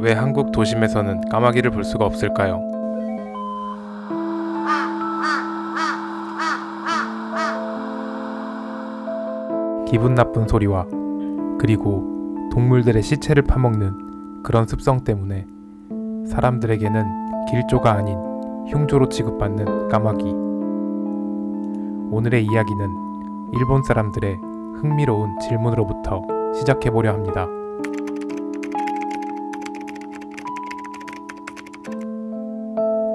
왜 한국 도심에서는 까마귀를 볼 수가 없을까요? 기분 나쁜 소리와 그리고 동물들의 시체를 파먹는 그런 습성 때문에 사람들에게는 길조가 아닌 흉조로 취급받는 까마귀. 오늘의 이야기는 일본 사람들의 흥미로운 질문으로부터 시작해 보려 합니다.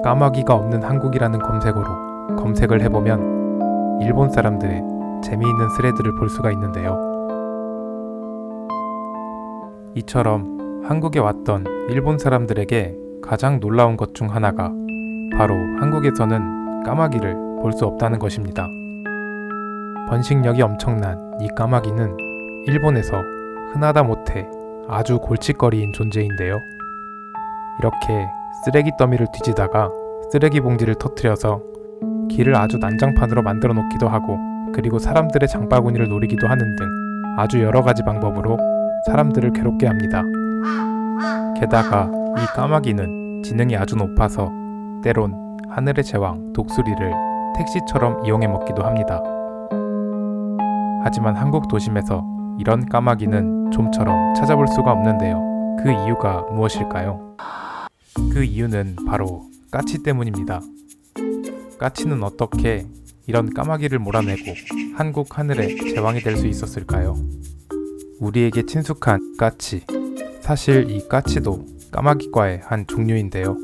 까마귀가 없는 한국이라는 검색어로 검색을 해보면 일본 사람들의 재미있는 스레드를 볼 수가 있는데요. 이처럼 한국에 왔던 일본 사람들에게 가장 놀라운 것 중 하나가 바로 한국에서는 까마귀를 볼 수 없다는 것입니다. 번식력이 엄청난 이 까마귀는 일본에서 흔하다 못해 아주 골칫거리인 존재인데요. 이렇게 쓰레기 더미를 뒤지다가 쓰레기 봉지를 터트려서 길을 아주 난장판으로 만들어 놓기도 하고 그리고 사람들의 장바구니를 노리기도 하는 등 아주 여러 가지 방법으로 사람들을 괴롭게 합니다. 게다가 이 까마귀는 지능이 아주 높아서 때론 하늘의 제왕 독수리를 택시처럼 이용해 먹기도 합니다. 하지만 한국 도심에서 이런 까마귀는 좀처럼 찾아볼 수가 없는데요. 그 이유가 무엇일까요? 그 이유는 바로 까치 때문입니다. 까치는 어떻게 이런 까마귀를 몰아내고 한국 하늘의 제왕이 될 수 있었을까요? 우리에게 친숙한 까치. 사실 이 까치도 까마귀과의 한 종류인데요.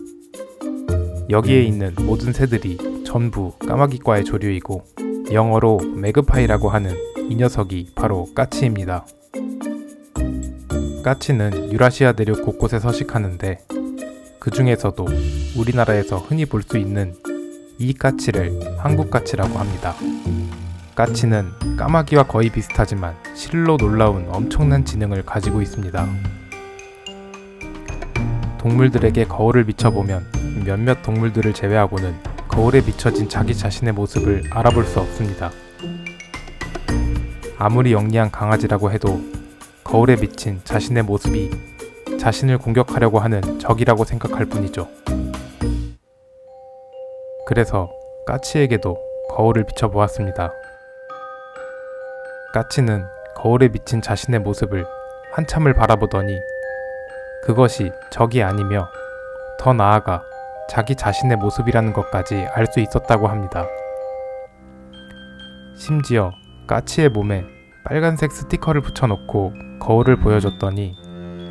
여기에 있는 모든 새들이 전부 까마귀과의 조류이고 영어로 매그파이라고 하는 이 녀석이 바로 까치입니다. 까치는 유라시아 대륙 곳곳에 서식하는데 그 중에서도 우리나라에서 흔히 볼 수 있는 이 까치를 한국 까치라고 합니다. 까치는 까마귀와 거의 비슷하지만 실로 놀라운 엄청난 지능을 가지고 있습니다. 동물들에게 거울을 비춰보면 몇몇 동물들을 제외하고는 거울에 비춰진 자기 자신의 모습을 알아볼 수 없습니다. 아무리 영리한 강아지라고 해도 거울에 비친 자신의 모습이 자신을 공격하려고 하는 적이라고 생각할 뿐이죠. 그래서 까치에게도 거울을 비춰보았습니다. 까치는 거울에 비친 자신의 모습을 한참을 바라보더니 그것이 적이 아니며 더 나아가 자기 자신의 모습이라는 것까지 알 수 있었다고 합니다. 심지어 까치의 몸에 빨간색 스티커를 붙여놓고 거울을 보여줬더니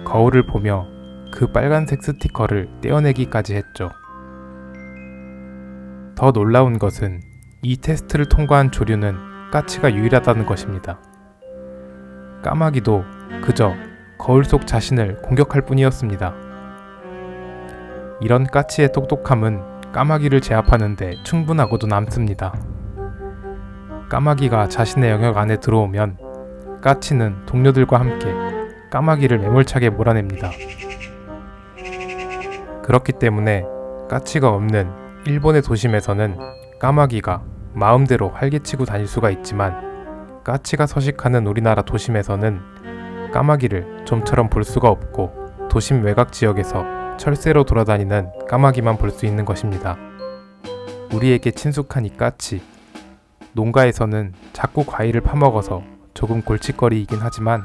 거울을 보며 그 빨간색 스티커를 떼어내기까지 했죠. 더 놀라운 것은 이 테스트를 통과한 조류는 까치가 유일하다는 것입니다. 까마귀도 그저 거울 속 자신을 공격할 뿐이었습니다. 이런 까치의 똑똑함은 까마귀를 제압하는데 충분하고도 남습니다. 까마귀가 자신의 영역 안에 들어오면 까치는 동료들과 함께 까마귀를 매몰차게 몰아냅니다. 그렇기 때문에 까치가 없는 일본의 도심에서는 까마귀가 마음대로 활개치고 다닐 수가 있지만 까치가 서식하는 우리나라 도심에서는 까마귀를 좀처럼 볼 수가 없고 도심 외곽 지역에서 철새로 돌아다니는 까마귀만 볼 수 있는 것입니다. 우리에게 친숙한 이 까치. 농가에서는 자꾸 과일을 파먹어서 조금 골칫거리이긴 하지만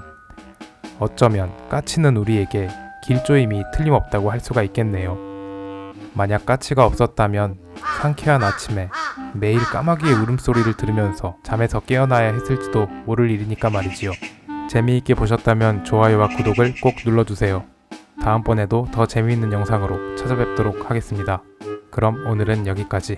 어쩌면 까치는 우리에게 길조임이 틀림없다고 할 수가 있겠네요. 만약 까치가 없었다면 상쾌한 아침에 매일 까마귀의 울음소리를 들으면서 잠에서 깨어나야 했을지도 모를 일이니까 말이지요. 재미있게 보셨다면 좋아요와 구독을 꼭 눌러주세요. 다음번에도 더 재미있는 영상으로 찾아뵙도록 하겠습니다. 그럼 오늘은 여기까지.